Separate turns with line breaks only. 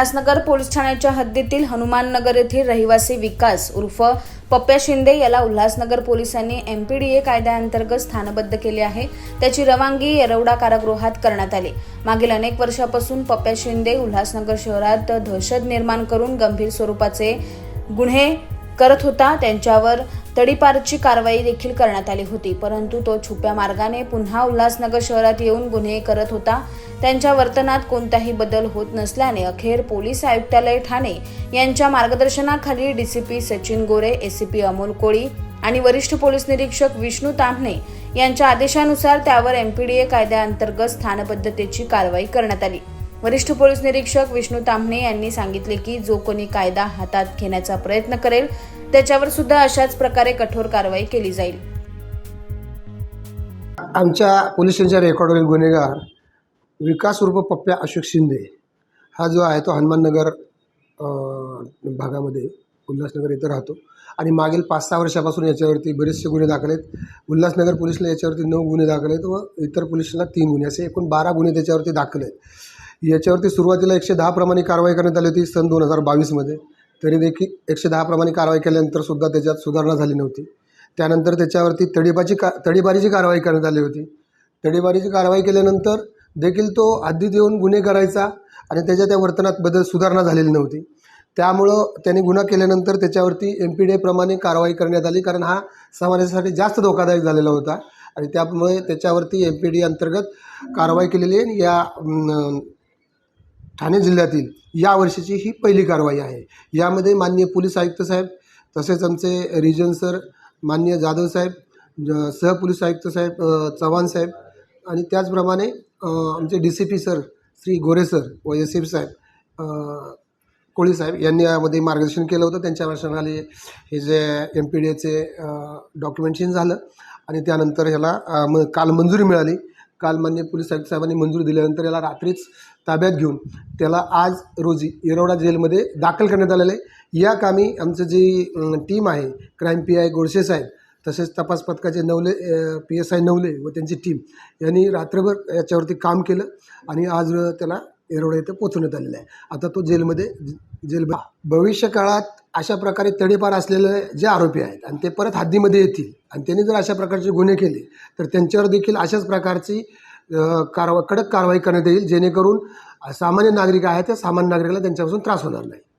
Ulhasnagar police ठाण्याच्या हद्दीतील हनुमाननगर येथील रहिवासी विकास उर्फ पप्प्या शिंदे याला उल्हासनगर पोलिसांनी एमपीडीए कायद्याअंतर्गत स्थानबद्ध केले आहे. त्याची रवानगी येरवडा कारागृहात करण्यात आली. मागील अनेक वर्षापासून पप्प्या शिंदे उल्हासनगर शहरात दहशत निर्माण करून गंभीर स्वरूपाचे गुन्हे करत होता. त्यांच्यावर तडीपारची कारवाई देखील करण्यात आली होती परंतु तो छुप्या मार्गाने पुन्हा उल्हासनगर शहरात येऊन गुन्हे करत होता. त्यांच्या वर्तनात कोणताही बदल होत नसल्याने अखेर पोलीस आयुक्तालय ठाणे यांच्या मार्गदर्शनाखाली डीसीपी सचिन गोरे एसीपी अमोल कोळी आणि वरिष्ठ पोलीस निरीक्षक विष्णू तांबणे यांच्या आदेशानुसार त्यावर एमपीडीए कायद्याअंतर्गत स्थानबद्धतेची कारवाई करण्यात आली. वरिष्ठ पोलीस निरीक्षक विष्णू ताम्हणे यांनी सांगितले की जो कोणी कायदा हातात घेण्याचा प्रयत्न करेल त्याच्यावर सुद्धा अशाच प्रकारे कठोर कारवाई केली जाईल.
आमच्या पोलिसांच्या स्टेशनच्या रेकॉर्डवरील गुन्हेगार विकास रूप पप्प्या अशोक शिंदे हा जो आहे तो हनुमाननगर भागामध्ये उल्हासनगर इथं राहतो. आणि मागील पाच सहा वर्षापासून याच्यावरती बरेचसे गुन्हे दाखल आहेत. उल्हासनगर पोलिसला याच्यावरती नऊ गुन्हे दाखल आहेत व इतर पोलिसांना तीन गुन्हे असे एकूण बारा गुन्हे त्याच्यावरती दाखल आहेत. याच्यावरती सुरुवातीला एकशे दहा प्रमाणे कारवाई करण्यात आली होती सन दोन हजार बावीसमध्ये. तरी देखील एकशे दहा प्रमाणे कारवाई केल्यानंतर सुद्धा त्याच्यात सुधारणा झाली नव्हती. त्यानंतर त्याच्यावरती तडीबाची का तडीबारीची कारवाई करण्यात आली होती. तडीबारीची कारवाई केल्यानंतर देखील तो हद्दीत येऊन गुन्हे करायचा आणि त्याच्या त्या वर्तनात बदल सुधारणा झालेली नव्हती. त्यामुळं त्याने गुन्हा केल्यानंतर त्याच्यावरती एम पी प्रमाणे कारवाई करण्यात आली कारण हा समाजासाठी जास्त धोकादायक झालेला होता. आणि त्यामुळे त्याच्यावरती एम पी डी अंतर्गत कारवाई केलेली आहे या ठाणे जिल्ह्यातील या वर्षीची ही पहिली कारवाई आहे. यामध्ये माननीय पोलीस आयुक्त साहेब तसेच आमचे रिजन सर माननीय जाधव साहेब सह सहपोलीस आयुक्त साहेब चव्हाण साहेब आणि त्याचप्रमाणे आमचे D C P sir Shri Gore sir व एस एफ साहेब कोळी साहेब यांनी यामध्ये मार्गदर्शन केलं होतं. त्यांच्या वर्षाखाली हे जे एम पी डी एचे डॉक्युमेंटेशन झालं आणि त्यानंतर ह्याला म काल मंजुरी मिळाली. काल मान्य पोलीस आयुक्त साहेबांनी मंजुरी दिल्यानंतर याला रात्रीच ताब्यात घेऊन त्याला आज रोजी येरवडा जेलमध्ये दाखल करण्यात आलेलं आहे. या कामी आमचं जी टीम आहे क्राईम पी आय गोडसे साहेब तसेच तपास पथकाचे Navale P S I Navale व त्यांची टीम यांनी रात्रभर याच्यावरती काम केलं आणि आज त्याला येरवडा येथे पोचवण्यात आलेलं आहे. आता तो जेलमध्ये जेल भविष्य काळात अशा प्रकारे तडीपार असलेले जे आरोपी आहेत आणि ते परत हद्दीमध्ये येतील आणि त्यांनी जर अशा प्रकारचे गुन्हे केले तर त्यांच्यावर देखील अशाच प्रकारची कारवा कडक कारवाई करण्यात येईल जेणेकरून सामान्य नागरिक आहेत त्या सामान्य नागरिकाला त्यांच्यापासून त्रास होणार नाही.